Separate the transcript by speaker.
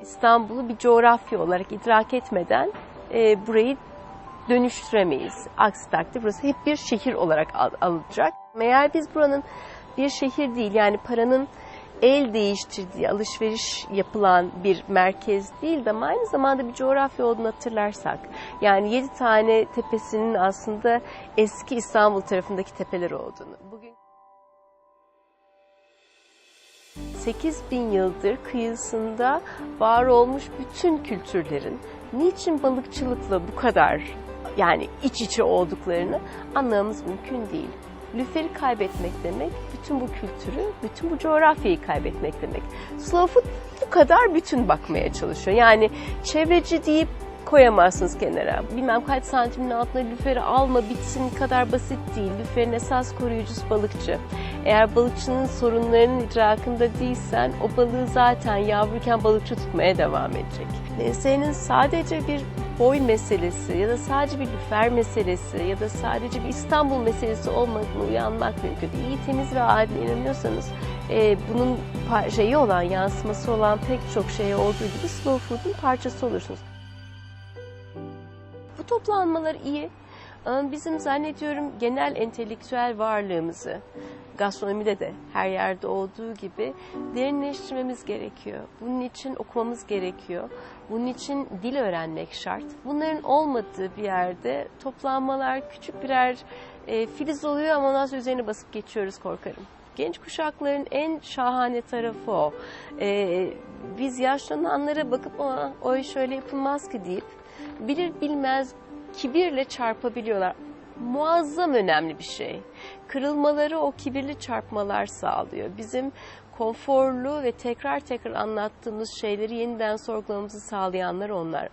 Speaker 1: İstanbul'u bir coğrafya olarak idrak etmeden e, burayı dönüştüremeyiz. Aksi takdirde burası hep bir şehir olarak al- alınacak. Eğer biz buranın bir şehir değil yani paranın el değiştirdiği, alışveriş yapılan bir merkez değil de aynı zamanda bir coğrafya olduğunu hatırlarsak, yani yedi tane tepesinin aslında eski İstanbul tarafındaki tepeler olduğunu. Bugün 8 bin yıldır kıyısında var olmuş bütün kültürlerin niçin balıkçılıkla bu kadar yani iç içe olduklarını anlamamız mümkün değil. Lüferi kaybetmek demek, bütün bu kültürü, bütün bu coğrafyayı kaybetmek demek. Slow food bu kadar bütün bakmaya çalışıyor. Yani çevreci deyip koyamazsınız kenara. Bilmem kaç santimin altına lüferi alma bitsin kadar basit değil. Lüferin esas koruyucusu balıkçı. Eğer balıkçının sorunlarının idrakında değilsen o balığı zaten yavruyken balıkçı tutmaya devam edecek. Meselenin sadece bir boy meselesi ya da sadece bir lüfer meselesi ya da sadece bir İstanbul meselesi olmadığını uyanmak mümkün. İyi, temiz ve adil inanıyorsanız e, bunun şeyi olan, yansıması olan pek çok şey olduğu gibi slow food'un parçası olursunuz. Bu toplanmalar iyi. Ama bizim zannediyorum genel entelektüel varlığımızı, gastronomide de her yerde olduğu gibi derinleştirmemiz gerekiyor. Bunun için okumamız gerekiyor. Bunun için dil öğrenmek şart. Bunların olmadığı bir yerde toplanmalar küçük birer e, filiz oluyor ama ondan sonra üzerine basıp geçiyoruz korkarım. Genç kuşakların en şahane tarafı o. E, biz yaşlananlara bakıp Aa, o iş öyle yapılmaz ki deyip bilir bilmez kibirle çarpabiliyorlar. Muazzam önemli bir şey. Kırılmaları o kibirli çarpmalar sağlıyor. Bizim konforlu ve tekrar tekrar anlattığımız şeyleri yeniden sorgulamamızı sağlayanlar onlar.